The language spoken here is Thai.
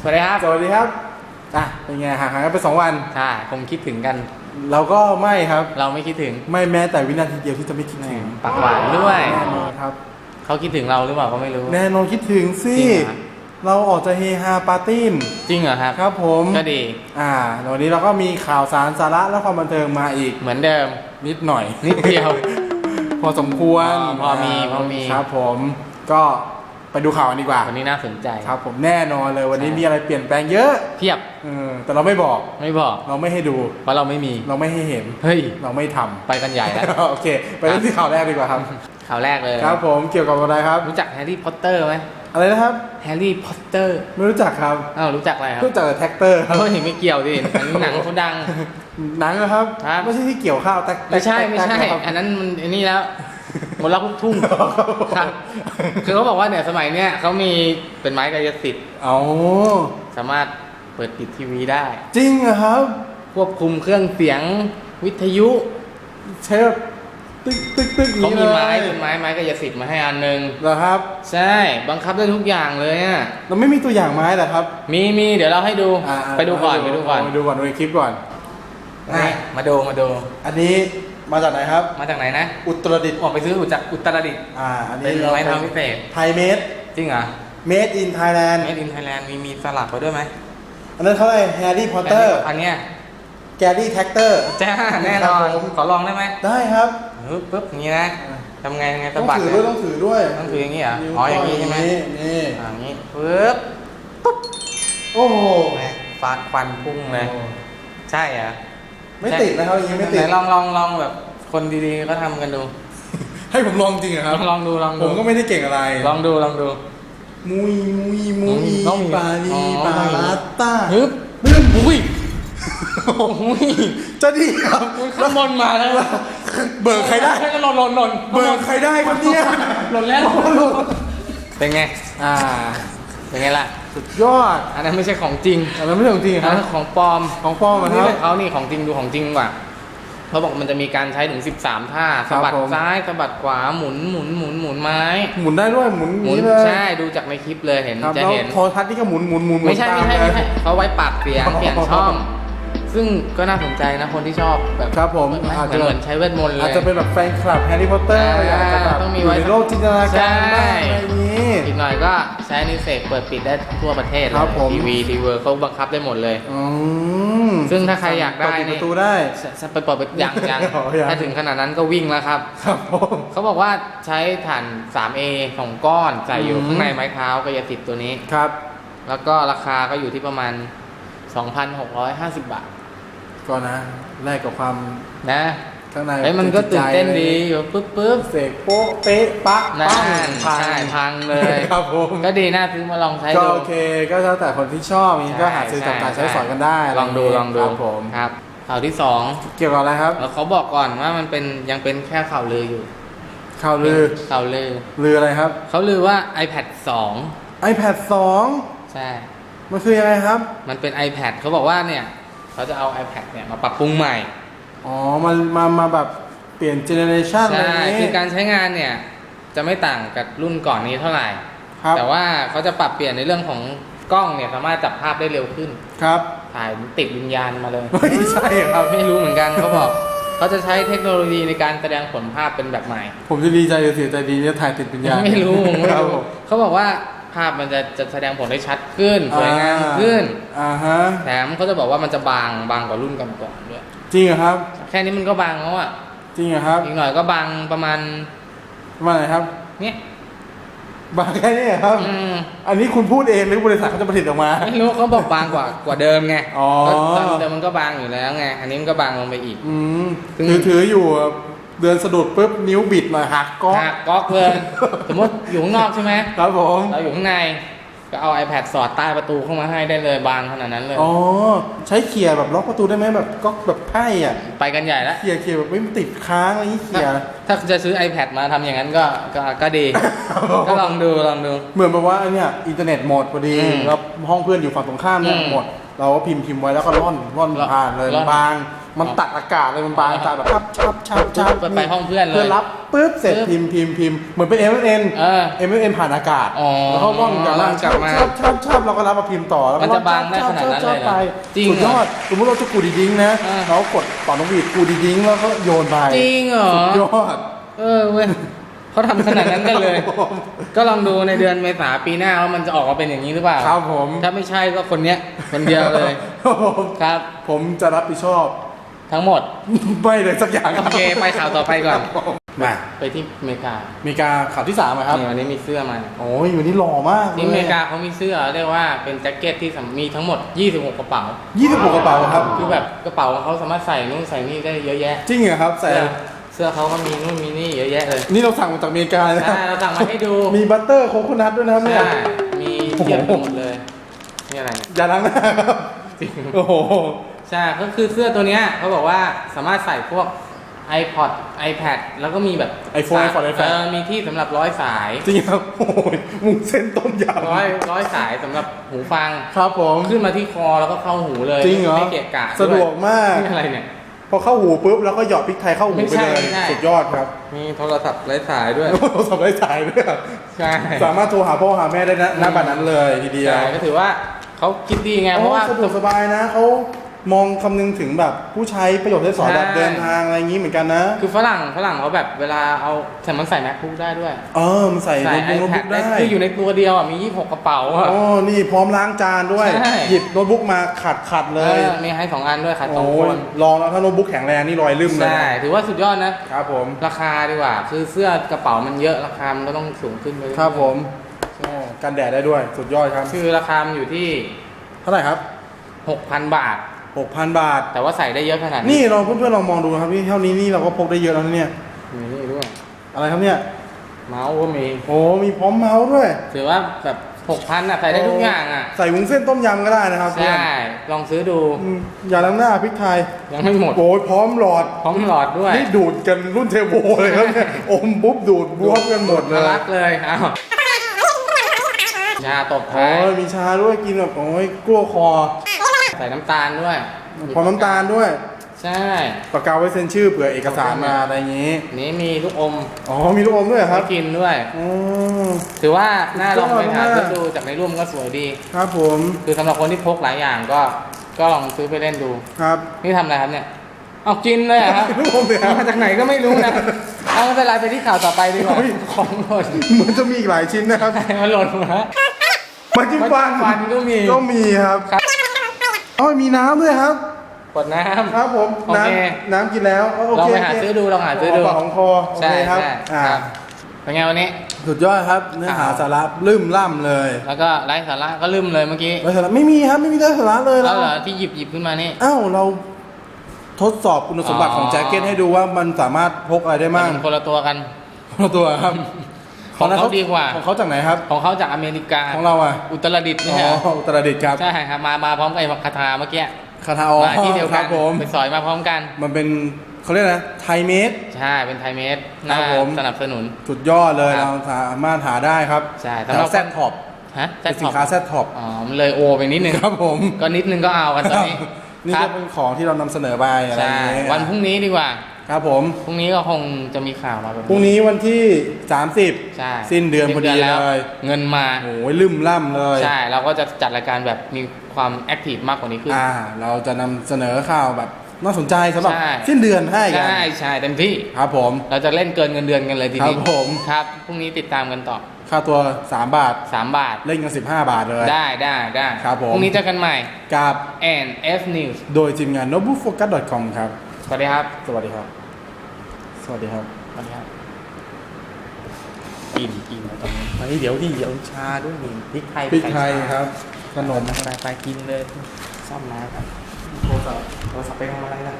สวัสดีครับ สวัสดีครับอะเป็นไงห่างหายกันไปสองวัน ใช่คงคิดถึงกัน เราก็ไม่ครับ เราไม่คิดถึงไม่แม้แต่วินาทีเดียวที่จะไม่คิดถึงปากหวานด้วย แน่นอนครับ เขาคิดถึงเราหรือเปล่าก็ไม่รู้ แน่นอนคิดถึงสิจริงเหรอ เราออกจะเฮฮาปาร์ตี้จริงเหรอครับ ครับผมก็ดี อ่าวันนี้เราก็มีข่าวสารสาระและความบันเทิงมาอีกเหมือนเดิม นิดหน่อย นิดเดียว พอสมควรอ๋อพอมีพอมี ครับผมก็ ไปดูข่าวกันดีกว่าวันนี้น่าสนใจครับ ผมแน่นอนเลยวันนี้ใช่มีอะไรเปลี่ยนแปลงเยอะเพียบเออแต่เราไม่บอกไม่บอก เราไม่ให้ดูเพราะเราไม่มีเราไม่ให้เห็นเฮ้ยเราไม่ทำไปกันใหญ่แล้วโอเค ไปเริ่มที่ข่าวแรกดีกว่าครับข่าวแรกเลยครับผมเกี่ยวกับอะไรครับ รู้จักแฮร์รี่พอตเตอร์ไหมอะไรนะครับแฮร์รี่พอตเตอร์ไม่รู้จักครับอ้าวรู้จักอะไรครับรู้จักแต่แท็กเตอร์ครับเฮ้ยไม่เกี่ยวดิอันนี้หนังเขาดังหนังนะครับครับไม่ใช่ที่เกี่ยวข้าวแท็กไม่ใช่ไม่ใช่แท็กแท็กอันนั้นมันไอันนี้แล้วม นต์รักลูกทุ่งครับคือเขาบอกว่าเนี่ยสมัยเนี้ยเขามีเป็นไม้กายสิทธิ์เอาสามารถเปิดปิดทีวีได้ จริงเหรอครับ ควบคุมเครื่องเสียงวิทยุเชฟตึ๊กตึ๊กตึ๊กเขานี้มีเลยไม้เป็นไม้ไม้กายสิทธิ์มาให้อันหนึ่งเหรอครับ ใช่บังคับได้ทุกอย่างเลยอะเราไม่มีตัวอย่างไม้เหรอครับ มีมีเดี๋ยวเราให้ดูอ่าๆไปดูก่อนไปดูก่อนไปดูก่อนดูในคลิปก่อนอะนี่มาดูมาดู อันนี้ มาจากไหนครับ มาจากไหนนะ อุตรดิตถ์ออกไปซื้อจากอุตรดิตถ์อ่าอันนี้เป็นเราไม้ทำพิเศษไทยเมดจริงเหรอเมดอินไทยแลนด์เมดินไทยแลนด์มีมีสลักไว้ด้วยไหมอันนั้นเท่าไหร่แฮร์รี่พอตเตอร์อันเนี้ยแกรี่แท็กเตอร์จ้าแน่นอนครับผมขอลองได้ไหมได้ครับปึ๊บปึ๊บอย่างนี้นะอ่าทำไงยังไงต้สะองบัดถือเนี่ด้วยยต้องถือด้วยต้องถืออย่างนี้เหรอวอ๋ออย่างนี้ใช่ไหมนี่นี่อ่าอย่างนี้ปึ๊บโอ้โหแหมฟาดควันพุ่งเลยใช่เหรอ ไม่ติดนะครับอย่างนี้ไม่ติดไหนลองลองลองแบบคนดีๆก็ทำกันดู ให้ผมลองจริงเหรอครับ ลองดูลองผดูมก็ไม่ได้เก่งอะไร ลองดูลองดู มุยมุยมุยต้องมีปาลีอ๋อ ปาลาต้าฮึบฮึบอุ้ยโอ้ยจะดีครับข้างบนมาแล้วเบิกใครได้ หล่นหล่นหล่นเบิกใครได้ครับเนี่ย หล่นแล้ว เป็นไง อ่า เป็นไงล่ะ สุดยอด อันนั้นไม่ใช่ของจริงอันนั้นไม่ใช่ของจริงอันครันั้บ นของปลอมของปลอมเหรอคนี่รับของเขานี่ของจริงดูของจริงกว่าเขาบอกมันจะมีการใช้ถึง 13 ท่าครัสะบบัดผม ซ้ายสะบัดขวาหมุนหมุนหมุนหมุนไม้ หมุนได้ด้วยหมุนหมุนนี้เลยใช่ดูจากในคลิปเลยเห็นครับจะแล้วเห็น โทรทัศน์นี่ก็หมุนหมุนหมุนหมุนไม่ใช่ไม่ใช่ตาไม่ใช่เลยเขาไว้ปรับเสียงอ๋อเปลี่ยนช่อง ซึ่งก็น่าสนใจนะคนที่ชอบแบบครับผมเหมือนอาจเหจะมือนใช้เวทมนต์เลยอาจจะเป็นแบบแฟนคลับแฮร์รี่พอตเตอร์อ่าอยากจะแบบต้องมีอยู่ไว้ในโลกจินตนาการใช่บ้างอะไรอย่างนี้ อีกหน่อยก็ใช้นิเสกเปิดปิดได้ทั่วประเทศเลยครับผมทีวีทีเวอร์เขาบังคับได้หมดเลยอืมซึ่งถ้าใครอยากได้เปิปินี่ประตูได้จะไปเปิดยังยังอ๋อยังถ้าถึงขนาดนั้นก็วิ่งแล้วครับครับผมเขาบอกว่าใช้ฐาน 3A ของก้อนใส่อยู่อืมข้างในไม้เท้ากายสิทธิ์ตัวนี้ครับ แล้วก็ราคาก็อยู่ที่ประมาณ 2,650 บาท ก็นะแลกกับความนะข้างในเฮ้ยมันก็ตื่นเต้นดีจิตใจอยู่ปุ๊บปุ๊บเสกโป๊ะเป๊ะปักนั่ปังนพัง ใช่พังเลย ครับผมก็ดีน่าซื้อมาลองใช้ก็ดู โอเคก็แล้วแต่คนที่ชอบนี้ก็หาซื้อจับจ่ายใช้สอยกันได้ลองดูลองดูครับผมครับข่าวที่สองเกี่ยวกับอะไรครับแล้วเขาบอกก่อนว่ามันเป็นยังเป็นแค่ข่าวลืออยู่ข่าวลือข่าวลือ ลืออะไรครับ เขาลือว่า iPad iPad 2ใช่2มันคือยังไงครับ มันเป็น iPad เขาบอกว่าเนี่ย เขาจะเอา iPad เนี่ยมาปรับปรุงใหม่ อ๋อมันมามาแบบเปลี่ยนเจเนเรชันอะไรใช่ อย่างคืนี้อการใช้งานเนี่ย จะไม่ต่างกับรุ่นก่อนนี้เท่าไหร่ ครับ แต่ว่าเขาจะปรับเปลี่ยนในเรื่องของกล้องเนี่ย สามารถจับภาพได้เร็วขึ้น ครับถ่ายติดวิญญาณมาเลย ไม่ใช่ครับ ไม่รู้เหมือนกันเขาบอก เขาจะใช้เทคโนโลยีในการแสดงผลภาพเป็นแบบใหม่ ผมจะดีใจหรือเสียใจดีเนี่ยถ่ายติดปัญญาไม่รู้ผมไม่ครับรู้ผมเขาบอกว่า ภาพมันจะจะแสดงผลได้ชัดขึ้นสวยงามขึ้น อ่าฮะ แถมเขาจะบอกว่ามันจะบางบางกว่ารุ่นก่อนๆด้วย จริงเหรอครับ แค่นี้มันก็บางแล้วอะ จริงเหรอครับอีกหน่อยก็บางประมาณมาไหนครับ เนี้ยบางแค่นี้เหรอครับ อืมอันนี้คุณพูดเองหรือบริษัทเขาจะผลิตออกมา ไม่รู้เขาบอกบางกว่ากว่าเดิมไงอ๋อ ก็ตอนเดิมมันก็บางอยู่แล้วไง อันนี้มันก็บางลงไปอีก อืมซึ่ง ถือถืออยู่ เดินสะดุดปุ๊บนิ้วบิดหน่อยหักก๊อกหักก๊อกเลยสมมติอยู่ข้างนอกใช่ไหมครับผมเราอยู่ข้างในก็เอา iPad สอดใต้ประตูเข้ามาให้ได้เลยบางขนาดนั้นเลย อ๋อ ใช้เขี่ยแบบล็อกประตูได้ไหมแบบก๊อกแบบไพ่อะ ไปกันใหญ่แล้วเขี่ยเขี่ยแบบไม่ติดค้างอะไรอย่างนี้เขี่ย ถ้าจะซื้อ iPad มาทำอย่างนั้นก็ก็ก็ดี ก็ลองดูลองดู เหมือนแบบว่าอันเนี้ยอินเทอร์เน็ตหมดพอดีอืมแล้วห้องเพื่อนอยู่ฝั่งตรงข้ามเนี่ยอืมหมด เราก็พิมพ์พิมพ์ไว้แล้วก็ร่อนร่อนร่อนผ่านเลยร่อนบาง มันตัดอากาศเลยมันบานตาแบบชับชับชับชับไปไปห้องเพื่อนเลยเพื่อนรับปุ๊บเสร็จปึ๊บพิมพ์พิมพ์พิมพ์เหมือนเป็น M N เออ M N ผ่านอากาศอ๋อแล้วเขาล่องกลับมาล่องกลับมาชับชับชับเราก็รับมาพิมพ์ต่อแล้วก็มันจะบางได้ขนาดนั้นเลยเหรอไปจริงสุดยอดสมมติเราจะกูดีดิ้งนะอ่าเรากดต่อนกหวีดกูดีดิ้งแล้วก็โยนไปจริงเหรอสุดยอดเออเว้ยเขาทำขนาดนั้นกันเลยครับผมก็ลองดูในเดือนเมษาปีหน้าว่ามันจะออกมาเป็นอย่างนี้หรือเปล่า ครับผม ถ้าไม่ใช่ก็คนเนี้ยคนเดียวเลย ครับผมครับผมจะรับผิดชอบ ทั้งหมด ไม่เลยสักอย่างโอเคไปข่าวต่อไปก่อนมาไปที่อเมริกามีการข่าวที่สามอะครับนี่วันนี้มีเสื้อมาโอ้ยวันนี้หล่อมากที่อเมริกาเขามีเสื้อเรียกว่าเป็นแจ็คเก็ตที่สำมีทั้งหมด 26 กระเป๋า ยี่สิบหกกระเป๋าครับคือแบบกระเป๋าของเขาสามารถใส่นู่นใส่นี่ได้เยอะแยะจริงเหรอครับใส่เสื้อเสื้อเขาก็มีนู่นมีนี่เยอะแยะเลยนี่เราสั่งมาจากอเมริกาเลยนะใช่เราสั่งมาให้ดูมีบัตเตอร์โคโคนัทด้วยนะครับเนี่ย ใช่มีเทียบกันหมดเลย นี่อะไรเนี่ยอย่าล้างหน้าครับจริงโอ้โห ใช่ก็คือเสื้อตัวเนี้ยเขาบอกว่าสามารถใส่พวก iPod iPad แล้วก็มีแบบ iPhone สาย iPod iPad เออมีที่สำหรับร้อยสายจริงครับโอ้ยมุงเส้นต้มยำร้อยร้อยสายสำหรับหูฟังครับผม ขึ้นมาที่คอแล้วก็เข้าหูเลยจริงเหรอ ไม่เกะกะสะดวกมาก นี่อะไรเนี่ย พอเข้าหูปุ๊บแล้วก็หยอดพริกไทยเข้าหูไม่ไปใช่เลยไม่ใช่ สุดยอดครับมีโทรศัพท์ไร้สายด้วย โทรศัพท์ไร้สายด้วยครับใช่ สามารถโทรหาพ่อหาแม่ได้นะณบัดนั้นเลยทีเดียวใช่ก็ถือว่าเขาคิดดีไงเพเพราะราะว่าว่าสะดวกสบายนะเขา มองคำนึงถึงแบบผู้ใช้ประโยชน์ได้สอนใช่แบบเดินทางอะไรอย่างนี้เหมือนกันนะ คือฝรั่งฝรั่งเขาแบบเวลาเอาแต่มันใส่ MacBook ได้ด้วย เออ มันใส่ใส่ โน้ตบุ๊ก iPad ได้ได้คืออยู่ในตัวเดียวอะมี 26 กระเป๋าอะ อ๋อนี่พร้อมล้างจานด้วย ใช่ หยิบโน้ตบุ๊กมาขัดขัดเลยออมีให้สองอันด้วยขาดสองโอ้คยนลองแล้วถ้าโน้ตบุ๊กแข็งแรงนี่รอยลืมเลยใช่นะถือว่าสุดยอดนะ ครับผมราคาดีกว่า คือเสื้อกระเป๋ามันเยอะราคามันก็ต้องสูงขึ้นไปเอยๆครับผมโอ้กันแดดได้ด้วยสุดยอดครับคือราคามันอยู่ที่ เท่าไหร่ครับ 6,000 บาท 6,000บาท แต่ว่าใส่ได้เยอะขนาดนี่เราเพื่อนๆลองมองดูนะครับนี่เท่านี้นี่เราก็พกได้เยอะแล้วนะเนี่ยมีนี่ด้วย อะไรครับเนี่ย เมาส์ก็มี โอ้มีพร้อมเมาส์ด้วย ถือว่าแบบ6,000อะใส่ได้ทุกอย่างอะ ใส่วุ้นเส้นต้มยำก็ได้นะครับใช่ ลองซื้อดูอืมอย่าล้างหน้าพริกไทยยังไม่หมดโอ้ยพร้อมหลอด พร้อมหลอดด้วยนี่ดูดกันรุ่นเทโบเลยครับเนี่ยอมปุ๊บดูดบวบกันหมดเลทะยลักเลยอ้าวชาตบโอ้ท้ายยมีชาด้วยกินแบบโอ้ยกลัวคอ ใส่น้ำตาลด้วยพร้อมน้ำตาลด้วยใช่ ปากกาไว้เซ็นชื่อเผื่อเอกสารมาอะไรอย่างนี้ นี้มีลูกอมอ๋อ มีลูกอมด้วยเหรอครับให้กินด้วยอ๋อถือว่าหน้าลองไปหาสุดยอดมากซื้อดูจากในรูปมันก็สวยดี ครับผม คือสำหรับคนที่พกหลายอย่างก็ ก็ลองซื้อไปเล่นดู ครับนี่ทำอะไรครับเนี่ย เอากินเลยเหรอครับ ลูกอมเลยครับ มาจากไหนก็ไม่รู้นะ เอาไม่เป็นไรไปที่ข่าวต่อไปดีกว่า เฮ้ย ของหล่นเหมือนจะมีอีกหลายชิ้นนะครับ มันหล่นมามาจิ้มฟันฟันก็มี ก็มีครับ ครับ อ๋อมีน้ำด้วยครับ กดน้ำ ครับผมโอเคน้ำน้ำกินแล้วโอลองเคไปหาโเคซื้อดูลองหาซื้อดูปากของคอโอใช่เคครับใช่อ่าครับเป็นไงวันนี้ สุดยอดครับ เนื้อหาครับสาระลืมล่ำเลยแล้วก็ไร้สาระก็ลืมเลยเมื่อกี้ไร้สาระไม่มีครับไม่มีเนื้อสาระเลยแล้เราวเหรอที่หยิบหยิบขึ้นมานี่ อ้าวเราทดสอบคุณสมบัติอ๋อของแจ็คเก็ตให้ดูว่ามันสามารถพกอะไรได้บ้างมันคนละตัวกันคนละตัวครับ ของเขาดีกว่า ของเขาจากไหนครับ ของเขาจากอเมริกา ของเราอะ อุตรดิตถ์อ๋นี่ฮะออุตรดิตถ์ครับ ใช่ครับ มา มาพร้อมกับไอ้คาถาเมื่อกี้ คาทาออมาที่เดียวคกัรันบผมไปสอยมาพร้อมกัน มันเป็นเขาเรียกนะไทยเมดใช่ เป็นไทยเมดครัน่าบผมสนับสนุน สุดยอดเลยครับเราสามารถหาได้ครับ ใช่แถสำหรัวบแซดท็อปฮะเป็นสินค้าแซดท็อปอ๋อ มันเลยโอไปนิดนึงครับผม ก็นิดนึงก็เอากันตอนนี้ นี่ครัก็บเป็นของที่เรานำเสนอไปอะไรอใช่ย่างเงี้ยวันพรุ่งนี้ดีกว่า ครับผม พรุ่งนี้ก็คงจะมีข่าวมาแบบพรุ่งนี้วันที่ 30 ใช่สิ้นเดือนพอดีแล้วเลย เงินมา โอ้ยลืมล่ำเลย ใช่ เราก็จะจัดรายการแบบมีความแอคทีฟมากกว่านี้ขึ้น อ่า เราจะนำเสนอข่าวแบบน่าสนใจสำหรับใช่ สิ้นเดือนให้กัน ใช่ใช่เต็มที่ ครับผม เราจะเล่นเกินเงินเดือนกันเลยทีนี้ครับผม ครับ พรุ่งนี้ติดตามกันต่อ ค่าตัว 3 บาท 3 บาท เล่นกัน 15 บาทเลย ได้ได้ได้ครับผม พรุ่งนี้เจอกันใหม่ กับ and F News โดยทีมงาน notebookfocus.com ครับ สวัสดีครับ สวัสดีครับ สวัสดีครับ สวัสดีครับกินกินตอนนี้เฮ้ยเดี๋ยวดิเดี๋ยวชาด้วยนี่พริกไทยพริกไทยใส่ชาครับ ขนมไปไปกินเลย ซ่อมน้ำครับ โทรศัพท์โทรศัพท์ไปทำอะไรล่ะ